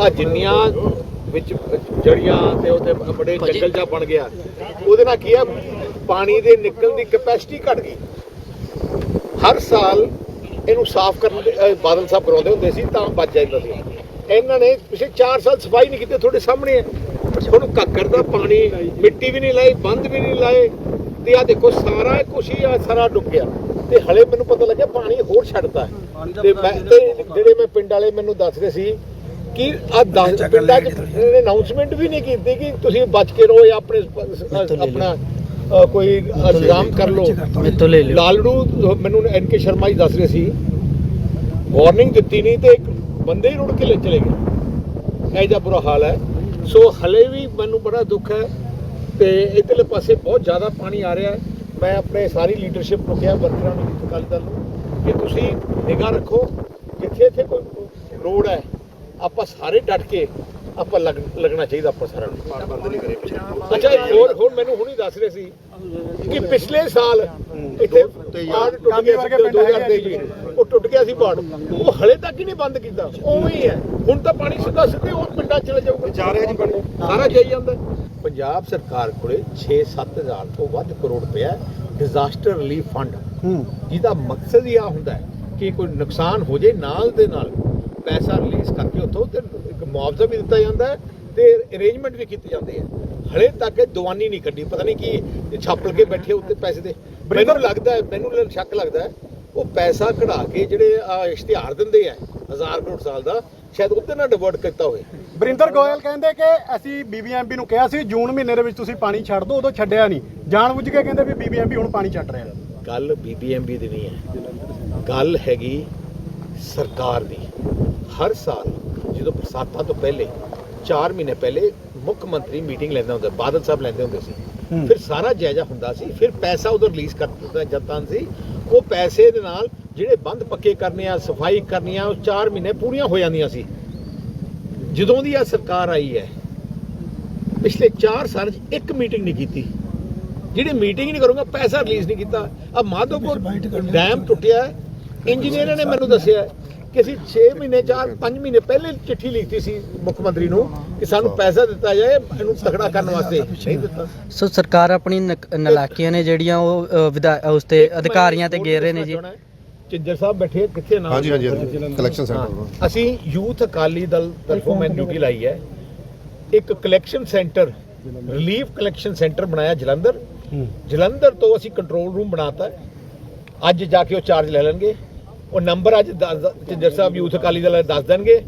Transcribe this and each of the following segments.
ਆ ਜਿੰਨੀਆਂ ਵਿੱਚ ਜੜੀਆਂ ਤੇ ਉਹਦੇ ਬੜੇ ਜੰਗਲ ਜਿਹਾ ਬਣ ਗਿਆ ਉਹਦੇ ਨਾਲ ਕੀ ਆ? ਪਾਣੀ ਦੇ ਨਿਕਲਣ ਦੀ ਕੈਪੈਸਿਟੀ ਘਟ ਗਈ। ਹਰ ਸਾਲ ਇਹਨੂੰ ਸਾਫ਼ ਕਰਨ ਦੇ ਬਾਦਲ ਸਾਹਿਬ ਕਰਾਉਂਦੇ ਹੁੰਦੇ ਸੀ ਤਾਂ ਬਚ ਜਾਂਦਾ ਸੀ। ਇਹਨਾਂ ਨੇ ਪਿਛਲੇ 4 ਸਾਲ ਸਫ਼ਾਈ ਨਹੀਂ ਕੀਤੀ ਤੁਹਾਡੇ ਸਾਹਮਣੇ ਹੈ। ਤੁਹਾਨੂੰ ਕੱਕਰ ਦਾ ਪਾਣੀ ਮਿੱਟੀ ਵੀ ਨਹੀਂ ਲਾਈ ਬੰਦ ਵੀ ਨਹੀਂ ਲਾਏ ਤੇ ਆ ਦੇਖੋ ਸਾਰਾ ਕੁਛ ਹੀ ਆ ਸਾਰਾ ਡੁੱਬ ਗਿਆ। ਤੇ ਹਲੇ ਮੈਨੂੰ ਪਤਾ ਲੱਗਿਆ ਪਾਣੀ ਹੋਰ ਛੱਡਦਾ। ਤੇ ਮੈਂ ਤੇ ਜਿਹੜੇ ਮੈਂ ਪਿੰਡ ਵਾਲੇ ਮੈਨੂੰ ਦੱਸ ਰਹੇ ਸੀ ਕਿ ਆ 10 ਪਿੰਡਾਂ 'ਚ ਅਨਾਉਂਸਮੈਂਟ ਵੀ ਨਹੀਂ ਕੀਤੀ ਕਿ ਤੁਸੀਂ ਬਚ ਕੇ ਰਹੋ ਜਾਂ ਆਪਣੇ ਆਪਣਾ ਕੋਈ ਇੰਤਜ਼ਾਮ ਕਰ ਲਓ। ਲਾਲੜੂ ਮੈਨੂੰ ਐਨ ਕੇ ਸ਼ਰਮਾ ਜੀ ਦੱਸ ਰਹੇ ਸੀ। ਵਾਰਨਿੰਗ ਦਿੱਤੀ ਨਹੀਂ ਤੇ ਇੱਕ ਬੰਦੇ ਹੀ ਰੁੜ ਕੇ ਲੈ ਚਲੇ ਗਏ। ਇਹ ਜਿਹਾ ਬੁਰਾ ਹਾਲ ਹੈ। ਸੋ ਹਲੇ ਵੀ ਮੈਨੂੰ ਬੜਾ ਦੁੱਖ ਹੈ ਤੇ ਇਧਰਲੇ ਪਾਸੇ ਬਹੁਤ ਜ਼ਿਆਦਾ ਪਾਣੀ ਆ ਰਿਹਾ ਹੈ। ਮੈਂ ਆਪਣੇ ਸਾਰੀ ਲੀਡਰਸ਼ਿਪ ਨੂੰ ਕਿਹਾ ਵਰਕਰਾਂ ਨੂੰ ਅਕਾਲੀ ਦਲ ਨੂੰ ਕਿ ਤੁਸੀਂ ਨਿਗਾਹ ਰੱਖੋ। ਜਿੱਥੇ ਇੱਥੇ ਕੋਈ ਰੋਡ ਹੈ ਆਪਾਂ ਸਾਰੇ ਡਟ ਕੇ ਆਪਾਂ ਲੱਗ- ਲੱਗਣਾ ਚਾਹੀਦਾ ਆਪਾਂ ਸਾਰਿਆਂ ਨੂੰ। ਅੱਛਾ ਇੱਕ ਹੋਰ ਹੋਰ ਮੈਨੂੰ ਹੁਣੀ ਦੱਸ ਰਹੇ ਸੀ ਕਿ ਪਿਛਲੇ ਸਾਲ ਇੱਥੇ ਬਾੜ ਟੁੱਟ ਗਿਆ ਸੀ 2023 ਜੀ ਉਹ ਟੁੱਟ ਗਿਆ ਸੀ ਬਾੜ ਉਹ ਹਲੇ ਤੱਕ ਹੀ ਨਹੀਂ ਬੰਦ ਕੀਤਾ। ਉਵੇਂ ਹੀ ਹੈ। ਹੁਣ ਤਾਂ ਪਾਣੀ ਸਿੱਧਾ ਸਿੱਧੇ ਉਹ ਪਿੰਡਾਂ ਚਲੇ ਜਾਊਗਾ। ਜਾ ਰਿਹਾ ਜੀ ਪਾਣੀ। ਸਾਰਾ ਜਾਈ ਜਾਂਦਾ। ਪੰਜਾਬ ਸਰਕਾਰ ਕੋਲੇ 6-7 ਹਜ਼ਾਰ ਤੋਂ ਵੱਧ ਕਰੋੜ ਰੁਪਇਆ ਡਿਜ਼ਾਸਟਰ ਰਿਲੀਫ ਫੰਡ। ਜਿਹਦਾ ਮਕਸਦ ਹੀ ਆ ਹੁੰਦਾ ਹੈ ਕਿ ਕੋਈ ਨੁਕਸਾਨ ਹੋ ਜੇ ਨਾਲ ਦੇ ਨਾਲ ਪੈਸਾ ਰਿਲੀਜ਼ ਕਰਕੇ ਉੱਥੋਂ ਤੇ ਇੱਕ ਮੁਆਵਜ਼ਾ ਵੀ ਦਿੱਤਾ ਜਾਂਦਾ ਹੈ ਤੇ ਅਰੇਂਜਮੈਂਟ ਵੀ ਕੀਤੇ ਜਾਂਦੇ ਆ। ਹਲੇ ਤੱਕ ਇਹ ਦੀਵਾਨੀ ਨਹੀਂ ਕੱਢੀ। ਪਤਾ ਨਹੀਂ ਕੀ ਛਾਪਲ ਕੇ ਬੈਠੇ ਉੱਤੇ ਪੈਸੇ ਦੇ। ਮੈਨੂੰ ਲੱਗਦਾ ਹੈ ਮੈਨੂੰ ਸ਼ੱਕ ਲੱਗਦਾ ਹੈ ਉਹ ਪੈਸਾ ਕਢਾ ਕੇ ਜਿਹੜੇ ਆ ਇਸ਼ਤਿਹਾਰ ਦਿੰਦੇ ਆ 1000 ਕਰੋੜ ਸਾਲ ਦਾ ਸ਼ਾਇਦ ਉੱਤੇ ਨਾ ਡਿਵਰਟ ਕੀਤਾ ਹੋਵੇ। ਬਰਿੰਦਰ ਗੋਇਲ ਕਹਿੰਦੇ ਕਿ ਅਸੀਂ ਬੀਬੀਐਮਬੀ ਨੂੰ ਕਿਹਾ ਸੀ ਜੂਨ ਮਹੀਨੇ ਦੇ ਵਿੱਚ ਤੁਸੀਂ ਪਾਣੀ ਛੱਡ ਦਿਓ ਉਦੋਂ ਛੱਡਿਆ ਨਹੀਂ। ਜਾਣਬੁੱਝ ਕੇ ਕਹਿੰਦੇ ਵੀ ਬੀਬੀਐਮਬੀ ਹੁਣ ਪਾਣੀ ਛੱਡ ਰਿਹਾ। ਗੱਲ ਬੀਬੀਐਮਬੀ ਦੀ ਨਹੀਂ ਹੈ। ਗੱਲ ਹੈਗੀ ਸਰਕਾਰ ਦੀ। ਹਰ ਸਾਲ ਜਦੋਂ ਬਰਸਾਤਾਂ ਤੋਂ ਪਹਿਲੇ 4 ਮਹੀਨੇ ਪਹਿਲੇ ਮੁੱਖ ਮੰਤਰੀ ਮੀਟਿੰਗ ਲੈਂਦਾ ਹੁੰਦਾ ਬਾਦਲ ਸਾਹਿਬ ਲੈਂਦੇ ਹੁੰਦੇ ਸੀ। ਫਿਰ ਸਾਰਾ ਜਾਇਜ਼ਾ ਹੁੰਦਾ ਸੀ ਫਿਰ ਪੈਸਾ ਉਧਰ ਰਿਲੀਜ਼ ਕਰ ਦਿੱਤਾ ਜਾਂਦਾ ਸੀ। ਉਹ ਪੈਸੇ ਦੇ ਨਾਲ ਜਿਹੜੇ ਬੰਦ ਪੱਕੇ ਕਰਨੇ ਆ ਸਫ਼ਾਈ ਕਰਨੀਆਂ ਉਹ 4 ਮਹੀਨੇ ਪੂਰੀਆਂ ਹੋ ਜਾਂਦੀਆਂ ਸੀ। ਜਦੋਂ ਦੀ ਆ ਸਰਕਾਰ ਆਈ ਹੈ ਪਿਛਲੇ 4 ਸਾਲ 'ਚ ਇੱਕ ਮੀਟਿੰਗ ਨਹੀਂ ਕੀਤੀ। ਜਿਹੜੀ ਮੀਟਿੰਗ ਨਹੀਂ ਕਰੂੰਗਾ ਪੈਸਾ ਰਿਲੀਜ਼ ਨਹੀਂ ਕੀਤਾ। ਆ ਮਾਧੋਪੁਰ ਡੈਮ ਟੁੱਟਿਆ ਇੰਜੀਨੀਅਰਾਂ ਨੇ ਮੈਨੂੰ ਦੱਸਿਆ ਕਿ ਅਸੀਂ 6 ਮਹੀਨੇ 4 5 ਮਹੀਨੇ ਪਹਿਲੇ ਚਿੱਠੀ ਲਿਖਤੀ ਸੀ ਮੁੱਖ ਮੰਤਰੀ ਨੂੰ ਕਿ ਸਾਨੂੰ ਪੈਸਾ ਦਿੱਤਾ ਜਾਏ ਇਹਨੂੰ ਤਕੜਾ ਕਰਨ ਵਾਸਤੇ। ਨਹੀਂ ਦਿੱਤਾ। ਸੋ ਸਰਕਾਰ ਆਪਣੀ ਨਲਾਇਕੀਆਂ ਨੇ ਜਿਹੜੀਆਂ ਉਹ ਉਸ ਤੇ ਅਧਿਕਾਰੀਆਂ ਤੇ ਗੇਰ ਰਹੇ ਨੇ ਜੀ। ਚਿੰਜਰ ਸਾਹਿਬ ਬੈਠੇ ਕਿੱਥੇ ਨਾਲ? ਹਾਂਜੀ ਹਾਂਜੀ ਕਲੈਕਸ਼ਨ ਸੈਂਟਰ ਅਸੀਂ ਯੂਥ ਅਕਾਲੀ ਦਲ ਤਰਫੋਂ ਮੈਂ ਡਿਊਟੀ ਲਾਈ ਹੈ। ਇੱਕ collection centre relief collection centre ਬਣਾਇਆ ਜਲੰਧਰ। ਜਲੰਧਰ ਤੋਂ ਅਸੀਂ ਕੰਟਰੋਲ ਰੂਮ ਬਣਾਤਾ। ਹੈ। ਅੱਜ ਜਾ ਕੇ ਉਹ ਚਾਰਜ ਲੈ ਲੈਣਗੇ। ਉਹ ਨੰਬਰ ਅੱਜ ਜਿੰਦਰ ਸਾਹਿਬ ਯੂਥ ਅਕਾਲੀ ਦਲ ਦੱਸ ਦੇਣਗੇ।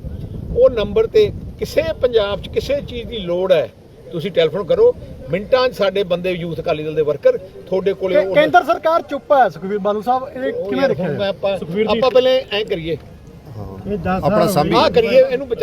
ਉਹ ਨੰਬਰ ਤੇ ਕਿਸੇ ਪੰਜਾਬ 'ਚ ਕਿਸੇ ਚੀਜ਼ ਦੀ ਲੋੜ ਹੈ ਤੁਸੀਂ ਟੈਲੀਫੋਨ ਕਰੋ। ਮਿੰਟਾਂ 'ਚ ਸਾਡੇ ਬੰਦੇ ਯੂਥ ਅਕਾਲੀ ਦਲ ਦੇ ਵਰਕਰ ਤੁਹਾਡੇ ਕੋਲੇ ਕੇਂਦਰ ਸਰਕਾਰ ਚੁੱਪ ਹੈ ਸੁਖਵੀਰ ਬਾਦਲ ਸਾਹਿਬ। ਇਹ ਕਿਵੇਂ ਦੇਖਿਆ? ਆਪਾਂ ਪਹਿਲੇ ਐਂ ਕਰੀਏ। ਆਪਣਾ ਸਾਂਭੀ ਆਹ ਕਰੀਏ ਇਹਨੂੰ ਬਚਾ-